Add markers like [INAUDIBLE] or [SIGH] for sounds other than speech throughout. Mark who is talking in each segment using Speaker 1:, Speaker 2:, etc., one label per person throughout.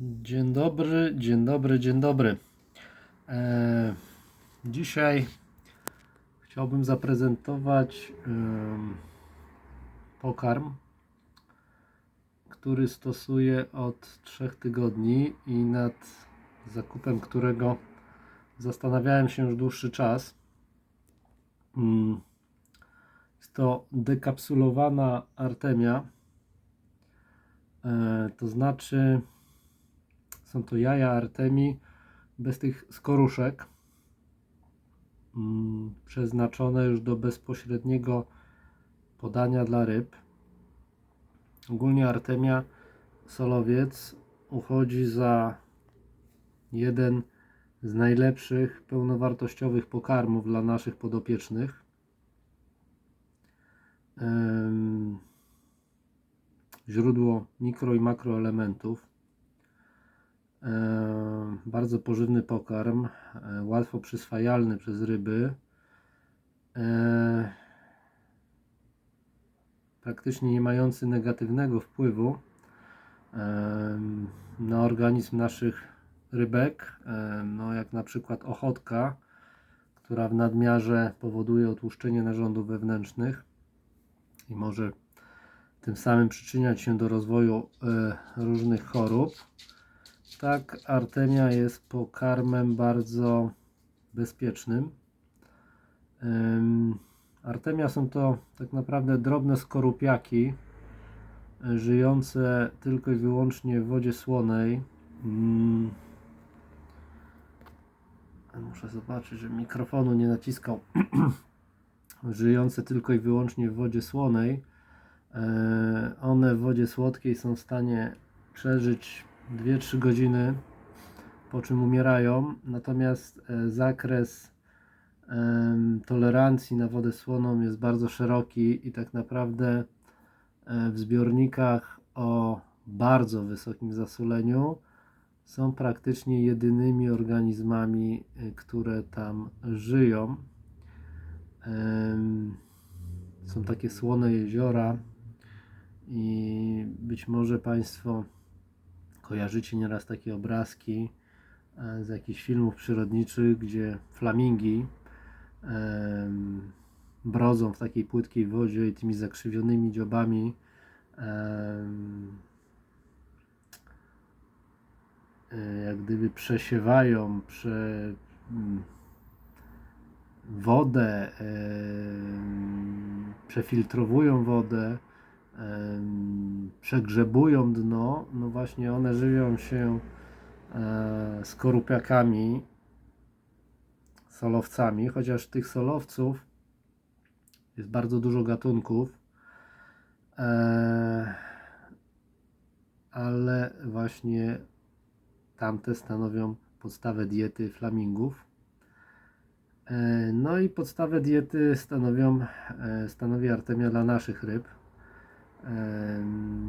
Speaker 1: Dzień dobry, dzień dobry, dzień dobry. E, dzisiaj chciałbym zaprezentować em, pokarm, który stosuję od trzech tygodni i nad zakupem którego zastanawiałem się już dłuższy czas. Mm, Jest to dekapsulowana artemia, e, to znaczy są to jaja artemii bez tych skoruszek, mm, przeznaczone już do bezpośredniego podania dla ryb. Ogólnie artemia solowiec uchodzi za jeden z najlepszych pełnowartościowych pokarmów dla naszych podopiecznych. Źródło mikro i makroelementów. E, bardzo pożywny pokarm, e, łatwo przyswajalny przez ryby. E, praktycznie nie mający negatywnego wpływu na organizm naszych rybek, no jak na przykład ochotka, która w nadmiarze powoduje otłuszczenie narządów wewnętrznych i może tym samym przyczyniać się do rozwoju różnych chorób. Tak, artemia jest pokarmem bardzo bezpiecznym. Ym, Artemia są to tak naprawdę drobne skorupiaki y, żyjące tylko i wyłącznie w wodzie słonej. Ym, Muszę zobaczyć, że mikrofonu nie naciskał. [CLEARS THROAT] żyjące tylko i wyłącznie w wodzie słonej. E, One w wodzie słodkiej są w stanie przeżyć 2-3 godziny, po czym umierają. Natomiast e, zakres tolerancji na wodę słoną jest bardzo szeroki i tak naprawdę e, w zbiornikach o bardzo wysokim zasoleniu są praktycznie jedynymi organizmami, e, które tam żyją. Są takie słone jeziora i być może Państwo kojarzycie nieraz takie obrazki e, z jakichś filmów przyrodniczych, gdzie flamingi brodzą w takiej płytkiej wodzie i tymi zakrzywionymi dziobami e, jak gdyby przesiewają prze, mm, wodę, przefiltrowują wodę, przegrzebują dno, no właśnie one żywią się e, skorupiakami, solowcami, chociaż tych solowców jest bardzo dużo gatunków, e, ale właśnie tamte stanowią podstawę diety flamingów. E, No i podstawę diety stanowią, stanowi artemia dla naszych ryb.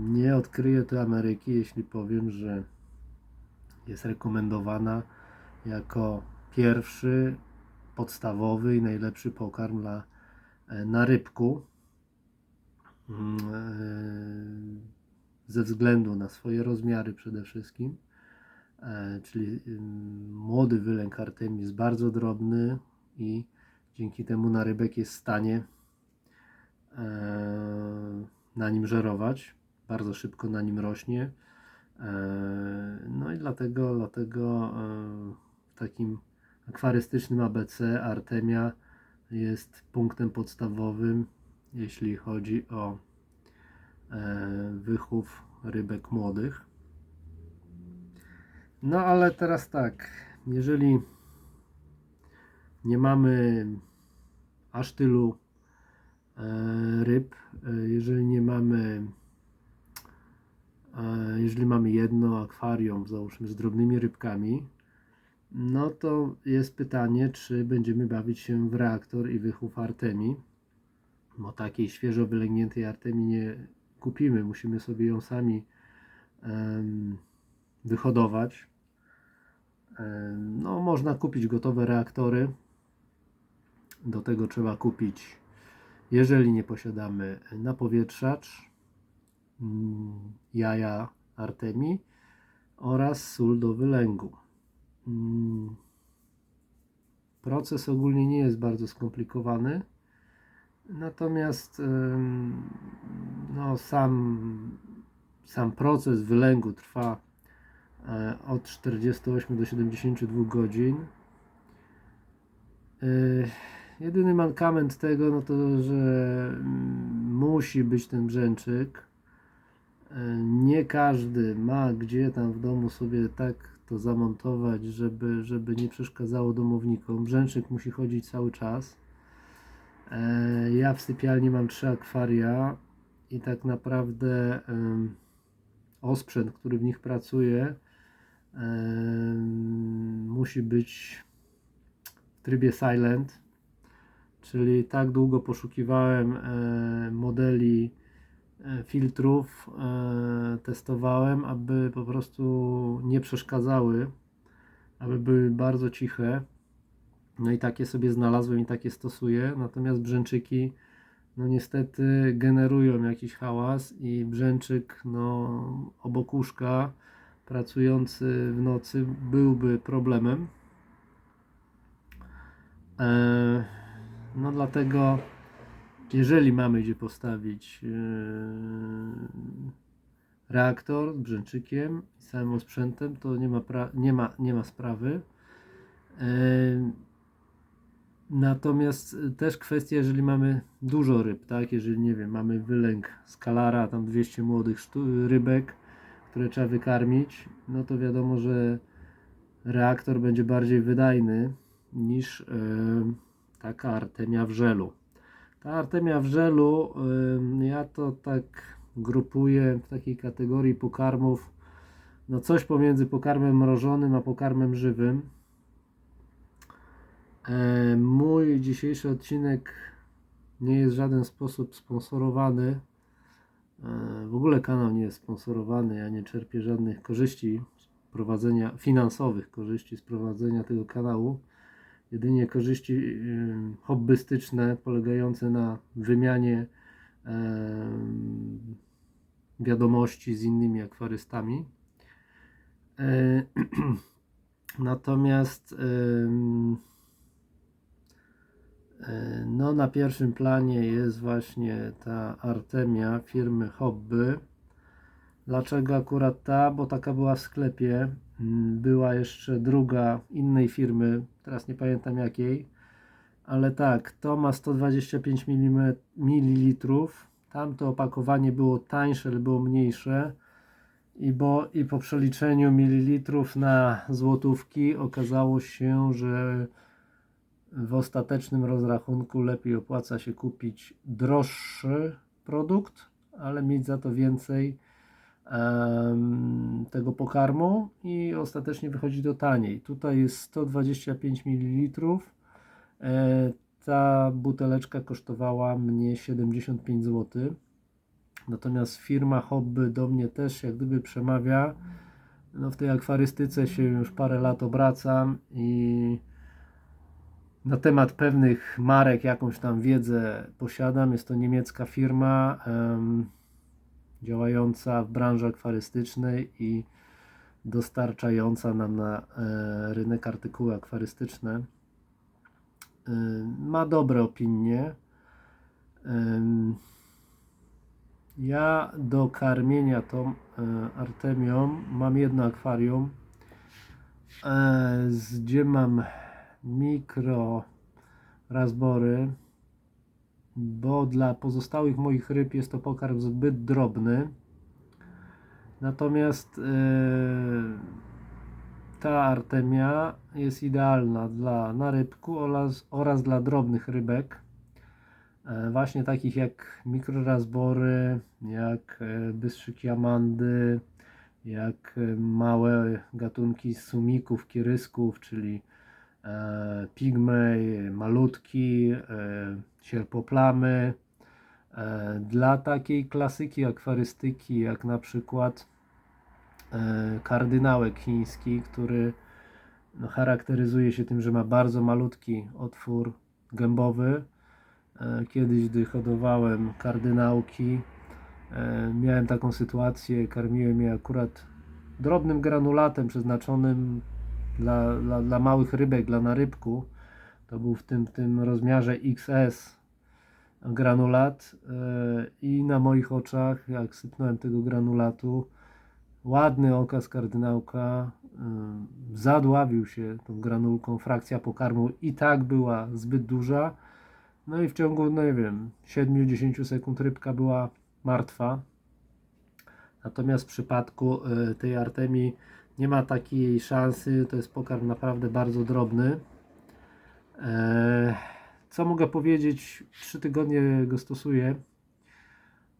Speaker 1: Nie odkryję tu Ameryki, jeśli powiem, że jest rekomendowana jako pierwszy, podstawowy i najlepszy pokarm dla, e, na rybku. Mm, e, Ze względu na swoje rozmiary przede wszystkim. E, Czyli młody wylęk artemii jest bardzo drobny i dzięki temu na rybek jest w stanie na nim żerować. Bardzo szybko na nim rośnie. E, No i dlatego, dlatego e, w takim akwarystycznym ABC Artemia jest punktem podstawowym, jeśli chodzi o e, wychów rybek młodych. No ale teraz tak, jeżeli nie mamy aż tylu ryb, e, jeżeli nie mamy e, jeżeli mamy jedno akwarium, załóżmy z drobnymi rybkami, no to jest pytanie, czy będziemy bawić się w reaktor i wychów artemii, bo takiej świeżo wylęgniętej artemii nie kupimy, musimy sobie ją sami em, wyhodować. No, można kupić gotowe reaktory. Do tego trzeba kupić, jeżeli nie posiadamy napowietrzacz, mm, jaja artemii, oraz sól do wylęgu. Mm. Proces ogólnie nie jest bardzo skomplikowany, natomiast no, sam, sam proces wylęgu trwa e, od 48 do 72 godzin. Jedyny mankament tego, no to, że musi być ten brzęczyk. E, Nie każdy ma gdzie tam w domu sobie tak to zamontować, żeby, żeby nie przeszkadzało domownikom. Brzęczyk musi chodzić cały czas. E, Ja w sypialni mam trzy akwaria i tak naprawdę osprzęt, który w nich pracuje, musi być w trybie silent, czyli tak długo poszukiwałem e, modeli e, filtrów, e, testowałem, aby po prostu nie przeszkadzały, aby były bardzo ciche. No i takie sobie znalazłem i takie stosuję. Natomiast brzęczyki, no niestety generują jakiś hałas i brzęczyk, no obok łóżka pracujący w nocy byłby problemem. E, no dlatego, jeżeli mamy gdzie postawić e, reaktor z brzęczykiem i całym osprzętem, to nie ma, nie ma, nie ma sprawy. E, Natomiast też kwestia, jeżeli mamy dużo ryb, tak? Jeżeli nie wiem, mamy wylęk skalara, tam 200 młodych rybek, które trzeba wykarmić, no to wiadomo, że reaktor będzie bardziej wydajny niż e, taka artemia w żelu. Ta artemia w żelu, ja to tak grupuję w takiej kategorii pokarmów, no coś pomiędzy pokarmem mrożonym a pokarmem żywym. Mój dzisiejszy odcinek nie jest w żaden sposób sponsorowany. W ogóle kanał nie jest sponsorowany. Ja nie czerpię żadnych korzyści z prowadzenia, finansowych korzyści z prowadzenia tego kanału. Jedynie korzyści y, hobbystyczne polegające na wymianie em, wiadomości z innymi akwarystami. E, [CLEARS THROAT] Natomiast E, No, na pierwszym planie jest właśnie ta Artemia firmy Hobby. Dlaczego akurat ta? Bo taka była w sklepie. Mm, Była jeszcze druga innej firmy, teraz nie pamiętam jakiej, ale tak, to ma 125 mm, ml. Tamto opakowanie było tańsze, ale było mniejsze. I, bo, I po przeliczeniu mililitrów na złotówki okazało się, że w ostatecznym rozrachunku lepiej opłaca się kupić droższy produkt, ale mieć za to więcej tego pokarmu i ostatecznie wychodzi to taniej. Tutaj jest 125 ml. E, ta buteleczka kosztowała mnie 75 zł. Natomiast firma Hobby do mnie też jak gdyby przemawia. No w tej akwarystyce się już parę lat obracam i na temat pewnych marek jakąś tam wiedzę posiadam. Jest to niemiecka firma em, działająca w branży akwarystycznej i dostarczająca nam na e, rynek artykuły akwarystyczne. E, ma dobre opinie. Ja do karmienia tą e, artemią mam jedno akwarium, gdzie mam mikro razbory, bo dla pozostałych moich ryb jest to pokarm zbyt drobny. Natomiast e, ta artemia jest idealna dla narybku oraz, oraz dla drobnych rybek. E, Właśnie takich jak mikrorazbory, jak e, bystrzyki amandy, jak małe gatunki sumików, kierysków, czyli pigmej, malutki, e, sierpoplamy. E, Dla takiej klasyki akwarystyki, jak na przykład e, kardynałek chiński, który no, charakteryzuje się tym, że ma bardzo malutki otwór gębowy. E, Kiedyś, gdy hodowałem kardynałki, e, miałem taką sytuację, karmiłem je akurat drobnym granulatem przeznaczonym dla, dla, dla małych rybek, dla narybku. To był w tym, tym rozmiarze XS granulat e, i na moich oczach, jak sypnąłem tego granulatu, ładny okaz kardynałka y, zadławił się tą granulką, frakcja pokarmu i tak była zbyt duża. No i w ciągu, no nie wiem, 7-10 sekund rybka była martwa. Natomiast w przypadku y, tej Artemii nie ma takiej szansy, to jest pokarm naprawdę bardzo drobny. E, Co mogę powiedzieć? Trzy tygodnie go stosuję.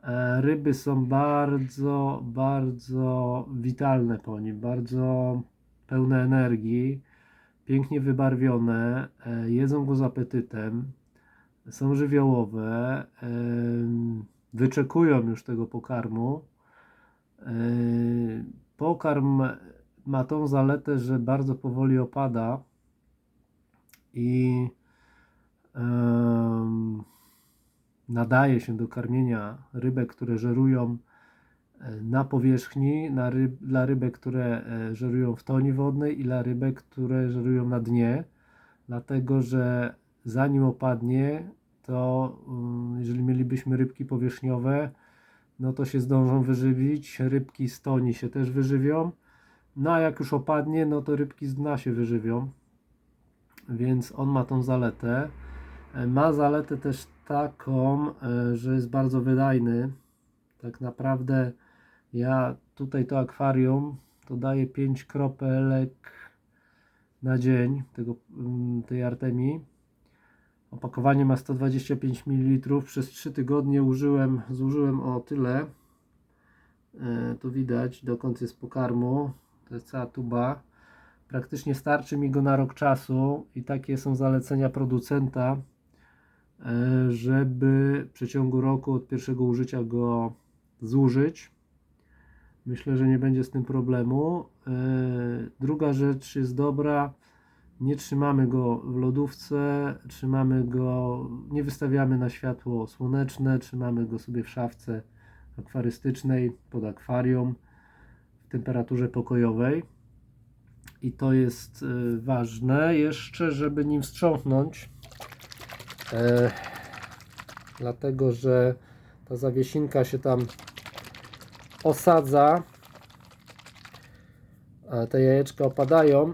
Speaker 1: E, Ryby są bardzo, bardzo witalne po nim, bardzo pełne energii, pięknie wybarwione, e, jedzą go z apetytem, są żywiołowe, wyczekują już tego pokarmu. Pokarm ma tą zaletę, że bardzo powoli opada i nadaje się do karmienia rybek, które żerują e, na powierzchni, na ryb, dla rybek, które e, żerują w toni wodnej i dla rybek, które żerują na dnie, dlatego że zanim opadnie, to mm, jeżeli mielibyśmy rybki powierzchniowe, no to się zdążą wyżywić, rybki z toni się też wyżywią, no a jak już opadnie, no to rybki z dna się wyżywią, więc on ma tą zaletę. E, Ma zaletę też taką, e, że jest bardzo wydajny. Tak naprawdę ja tutaj to akwarium to daję 5 kropelek na dzień tego, mm, tej Artemii. Opakowanie ma 125 ml. Przez 3 tygodnie użyłem, zużyłem o tyle. E, Tu widać dokąd jest pokarmu. To jest cała tuba. Praktycznie starczy mi go na rok czasu i takie są zalecenia producenta e, żeby w przeciągu roku od pierwszego użycia go zużyć. Myślę, że nie będzie z tym problemu. E, Druga rzecz jest dobra. Nie trzymamy go w lodówce, trzymamy go, nie wystawiamy na światło słoneczne, trzymamy go sobie w szafce akwarystycznej pod akwarium temperaturze pokojowej. I to jest e, ważne jeszcze, żeby nim wstrząsnąć. E, dlatego, że ta zawiesinka się tam osadza, a te jajeczka opadają.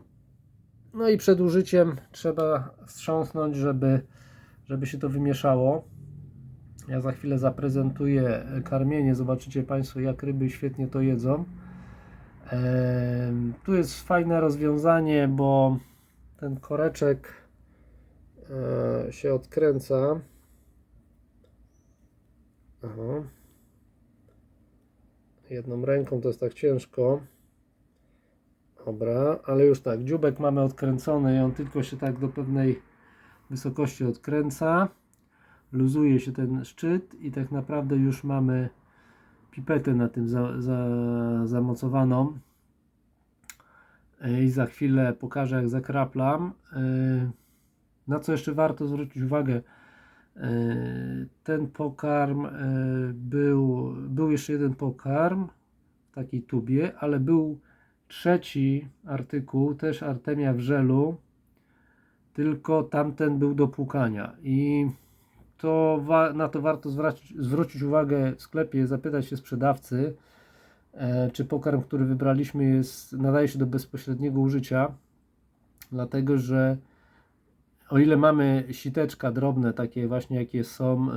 Speaker 1: No i przed użyciem trzeba wstrząsnąć, żeby, żeby się to wymieszało. Ja za chwilę zaprezentuję karmienie. Zobaczycie Państwo, jak ryby świetnie to jedzą. Tu jest fajne rozwiązanie, bo ten koreczek e, się odkręca. Aha. Jedną ręką to jest tak ciężko. Dobra, ale już tak, dziubek mamy odkręcony i on tylko się tak do pewnej wysokości odkręca. Luzuje się ten szczyt i tak naprawdę już mamy pipetę na tym za, za, zamocowaną. I za chwilę pokażę jak zakraplam. Yy, Na co jeszcze warto zwrócić uwagę, yy, ten pokarm był, był jeszcze jeden pokarm w takiej tubie, ale był trzeci artykuł, też Artemia w żelu, tylko tamten był do płukania i to na to warto zwrać, zwrócić uwagę w sklepie, zapytać się sprzedawcy, e, czy pokarm, który wybraliśmy jest, nadaje się do bezpośredniego użycia, dlatego że o ile mamy siteczka drobne, takie właśnie jakie są e,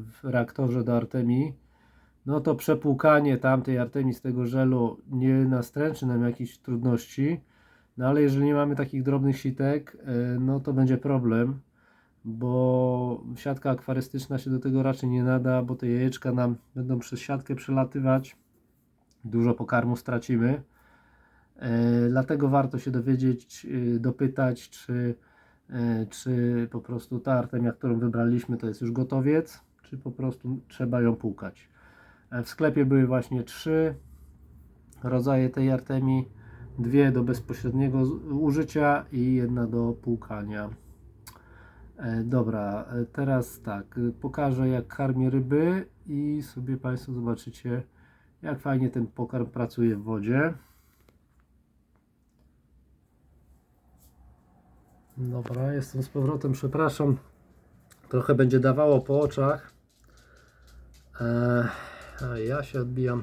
Speaker 1: w reaktorze do Artemii, no to przepłukanie tamtej Artemii z tego żelu nie nastręczy nam jakichś trudności, no ale jeżeli nie mamy takich drobnych sitek, e, no to będzie problem, bo siatka akwarystyczna się do tego raczej nie nada, bo te jajeczka nam będą przez siatkę przelatywać, dużo pokarmu stracimy. E, Dlatego warto się dowiedzieć, e, dopytać, czy, e, czy po prostu ta artemia, którą wybraliśmy, to jest już gotowiec, czy po prostu trzeba ją płukać. W sklepie były właśnie trzy rodzaje tej artemii, dwie do bezpośredniego użycia i jedna do płukania. E, dobra, e, teraz tak, y, pokażę jak karmię ryby i sobie Państwo zobaczycie jak fajnie ten pokarm pracuje w wodzie. Dobra, jestem z powrotem, przepraszam. Trochę będzie dawało po oczach. Eee, ja się odbijam.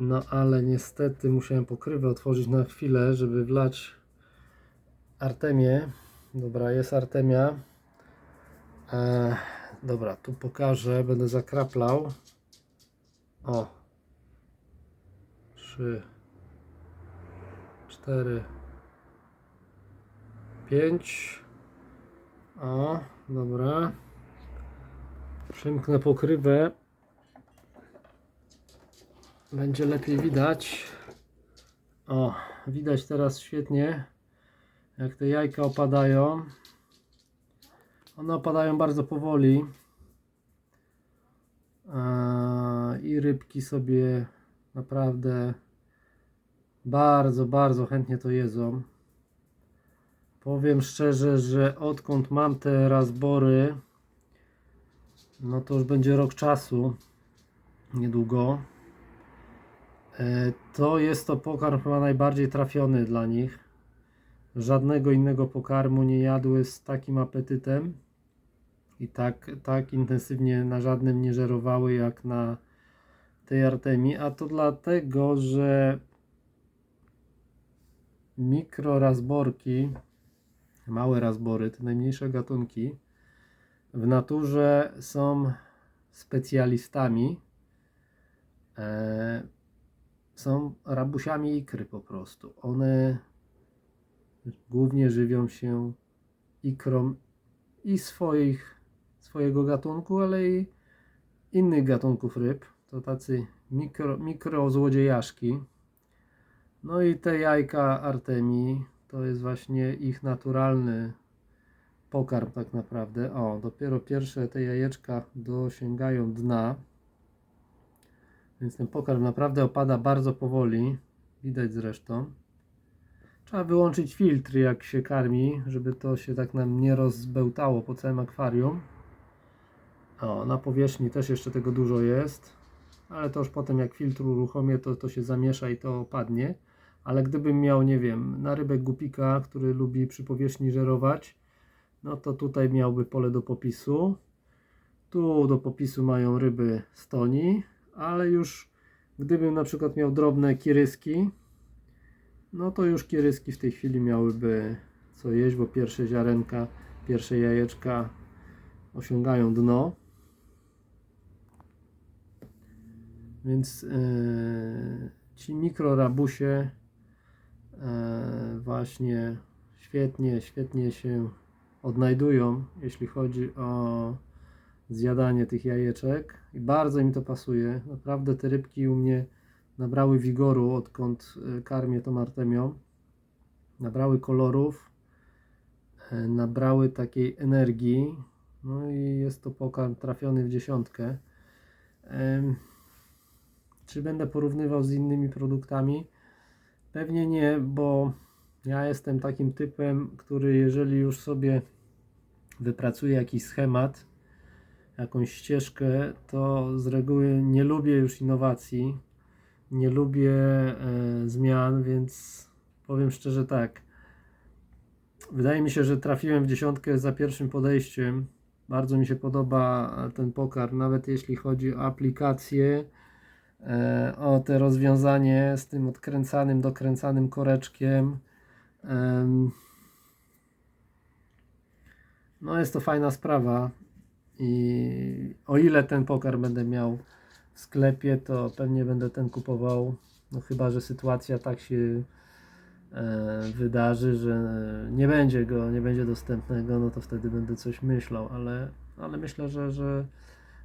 Speaker 1: No ale niestety musiałem pokrywę otworzyć na chwilę, żeby wlać Artemię. Dobra, jest Artemia. Eee, dobra, tu pokażę, będę zakraplał. O. Trzy. Cztery. Pięć. O, dobra. Przymknę pokrywę. Będzie lepiej widać. O, widać teraz świetnie, jak te jajka opadają. One opadają bardzo powoli. I rybki sobie naprawdę bardzo, bardzo chętnie to jedzą. Powiem szczerze, że odkąd mam te razbory, no to już będzie rok czasu, niedługo. E, To jest to pokarm chyba najbardziej trafiony dla nich. Żadnego innego pokarmu nie jadły z takim apetytem i tak, tak intensywnie na żadnym nie żerowały jak na tej artemii, a to dlatego, że mikrorazborki, małe razbory, te najmniejsze gatunki, w naturze są specjalistami. E, są rabusiami ikry po prostu. One głównie żywią się ikrą i swoich, swojego gatunku, ale i innych gatunków ryb. To tacy mikro, mikro złodziejaszki. No i te jajka Artemii to jest właśnie ich naturalny pokarm tak naprawdę. O, dopiero pierwsze te jajeczka dosięgają dna. Więc ten pokarm naprawdę opada bardzo powoli. Widać zresztą. Trzeba wyłączyć filtry jak się karmi, żeby to się tak nam nie rozbełtało po całym akwarium. O, na powierzchni też jeszcze tego dużo jest. Ale to już potem jak filtr uruchomię, to to się zamiesza i to opadnie. Ale gdybym miał, nie wiem, na rybek gupika, który lubi przy powierzchni żerować, no to tutaj miałby pole do popisu. Tu do popisu mają ryby stoni, ale już gdybym na przykład miał drobne kiryski, no to już kiryski w tej chwili miałyby co jeść, bo pierwsze ziarenka, pierwsze jajeczka osiągają dno. Więc yy, ci mikrorabusie e, właśnie świetnie, świetnie się odnajdują, jeśli chodzi o zjadanie tych jajeczek i bardzo mi to pasuje. Naprawdę te rybki u mnie nabrały wigoru, odkąd e, karmię tą artemią. Nabrały kolorów, e, nabrały takiej energii. No i jest to pokarm trafiony w dziesiątkę. Czy będę porównywał z innymi produktami? Pewnie nie, bo ja jestem takim typem, który jeżeli już sobie wypracuje jakiś schemat, jakąś ścieżkę, to z reguły nie lubię już innowacji, nie lubię e, zmian, więc powiem szczerze tak. Wydaje mi się, że trafiłem w dziesiątkę za pierwszym podejściem. Bardzo mi się podoba ten pokarm, nawet jeśli chodzi o aplikację, e, o te rozwiązanie z tym odkręcanym, dokręcanym koreczkiem. Em, No jest to fajna sprawa i o ile ten pokarm będę miał w sklepie, to pewnie będę ten kupował. No chyba, że sytuacja tak się e, wydarzy, że nie będzie go, nie będzie dostępnego, no to wtedy będę coś myślał, ale, ale myślę, że, że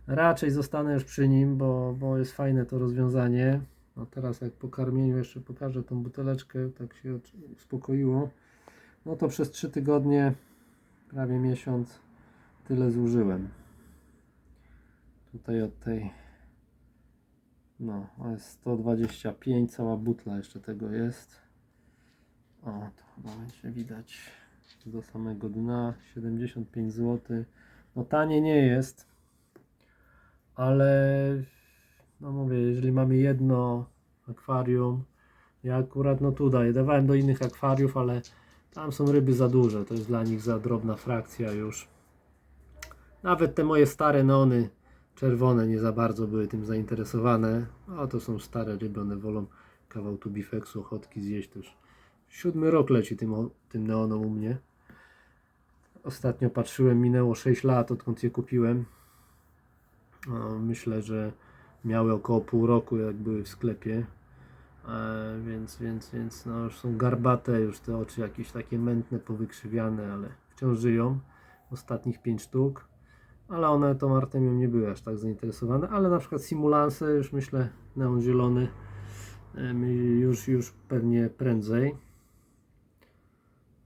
Speaker 1: raczej zostanę już przy nim, bo, bo jest fajne to rozwiązanie. No teraz jak po karmieniu jeszcze pokażę tą buteleczkę, tak się uspokoiło. No to przez 3 tygodnie, prawie miesiąc, tyle zużyłem. Tutaj od tej, no, jest 125, cała butla jeszcze tego jest. O, to chyba będzie widać do samego dna, 75 zł. No tanie nie jest, ale no mówię, jeżeli mamy jedno akwarium, ja akurat no tu daję, dawałem do innych akwariów, ale Tam są ryby za duże, to jest dla nich za drobna frakcja już. Nawet te moje stare neony czerwone nie za bardzo były tym zainteresowane. A to są stare ryby, one wolą kawał tubifexu, ochotki zjeść też. Siódmy rok leci tym, tym neonom u mnie. Ostatnio patrzyłem, minęło 6 lat odkąd je kupiłem. No, myślę, że miały około pół roku jak były w sklepie. E, więc, więc, więc no już są garbate, już te oczy jakieś takie mętne, powykrzywiane, ale wciąż żyją. Ostatnich 5 sztuk. Ale one tą Artemią nie były aż tak zainteresowane, ale na przykład Simulanse już myślę, neon zielony już, już pewnie prędzej.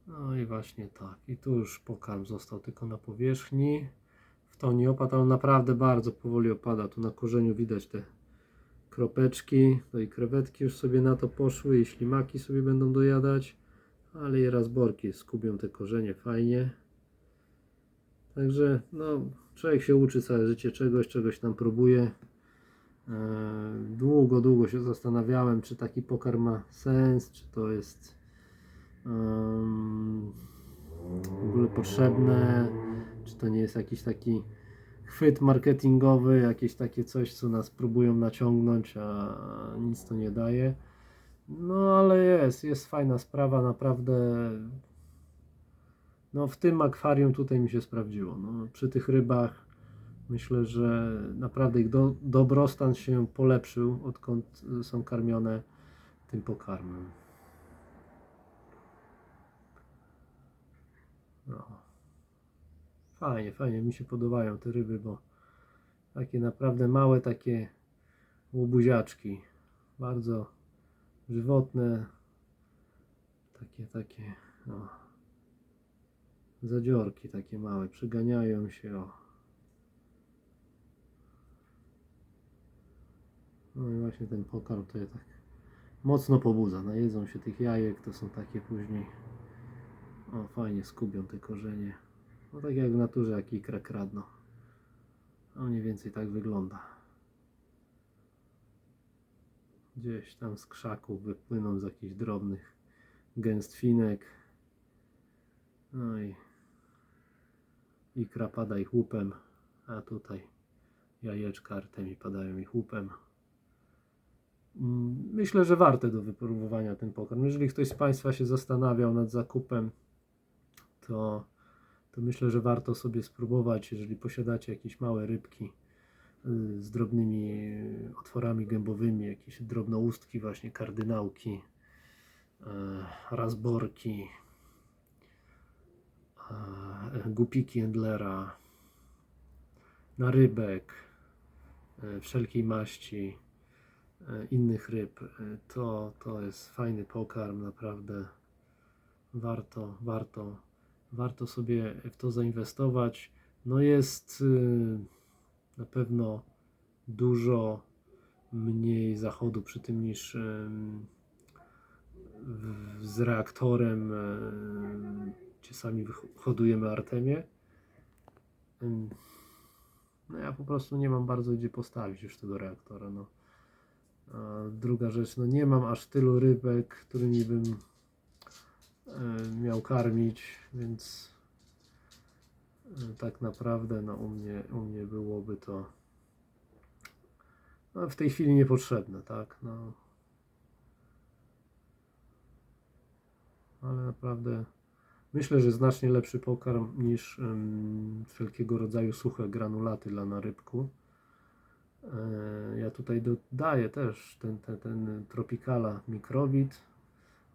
Speaker 1: No i właśnie tak. I tu już pokarm został tylko na powierzchni. W to nie opadł, naprawdę bardzo powoli opada. Tu na korzeniu widać te kropeczki. No i krewetki już sobie na to poszły i ślimaki sobie będą dojadać. Ale i razborki skubią te korzenie fajnie. Także no, człowiek się uczy całe życie czegoś, czegoś tam próbuje. Eee, Długo, długo się zastanawiałem, czy taki pokarm ma sens, czy to jest em, w ogóle potrzebne, czy to nie jest jakiś taki chwyt marketingowy, jakieś takie coś, co nas próbują naciągnąć, a nic to nie daje. No ale jest, jest fajna sprawa, naprawdę. No w tym akwarium tutaj mi się sprawdziło. No, przy tych rybach myślę, że naprawdę ich do, dobrostan się polepszył, odkąd y, są karmione tym pokarmem. No. Fajnie, fajnie, mi się podobają te ryby, bo takie naprawdę małe, takie łobuziaczki, bardzo żywotne, takie, takie, o, zadziorki takie małe, przyganiają się, o. No i właśnie ten pokarm to je tak mocno pobudza, najedzą się tych jajek, to są takie później, o fajnie skubią te korzenie. No tak jak w naturze, jak ikra kradną. A mniej więcej tak wygląda. Gdzieś tam z krzaków wypłyną z jakichś drobnych gęstwinek. No i ikra pada ich łupem, a tutaj jajeczka artemi padają ich łupem. Mm, Myślę, że warte do wypróbowania ten pokarm. Jeżeli ktoś z Państwa się zastanawiał nad zakupem, to to myślę, że warto sobie spróbować, jeżeli posiadacie jakieś małe rybki y, z drobnymi y, otworami gębowymi, jakieś drobnoustki, właśnie kardynałki, e, razborki, gupiki Endlera, na rybek, e, wszelkiej maści, e, innych ryb, e, to, to jest fajny pokarm, naprawdę warto, warto warto sobie w to zainwestować. No jest y, na pewno dużo mniej zachodu przy tym niż z reaktorem, ym, gdzie sami wyho- hodujemy Artemię. No ja po prostu nie mam bardzo gdzie postawić już tego reaktora. No. A druga rzecz, no nie mam aż tylu rybek, którymi bym e, miał karmić, więc e, tak naprawdę no, u, mnie, u mnie byłoby to no, w tej chwili niepotrzebne, tak? No. Ale naprawdę myślę, że znacznie lepszy pokarm niż wszelkiego rodzaju suche granulaty dla narybku. E, Ja tutaj dodaję też ten, ten, ten Tropicala mikrowid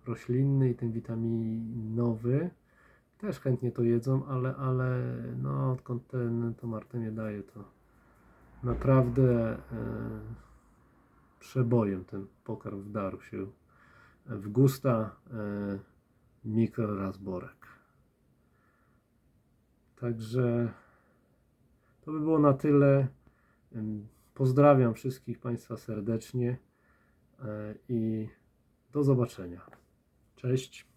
Speaker 1: roślinny i ten witaminowy. Też chętnie to jedzą, ale, ale no odkąd ten tą artemię daje to naprawdę e, przebojem ten pokarm wdarł się w gusta e, mikrorazborek. Także to by było na tyle. Pozdrawiam wszystkich Państwa serdecznie e, i do zobaczenia. Cześć.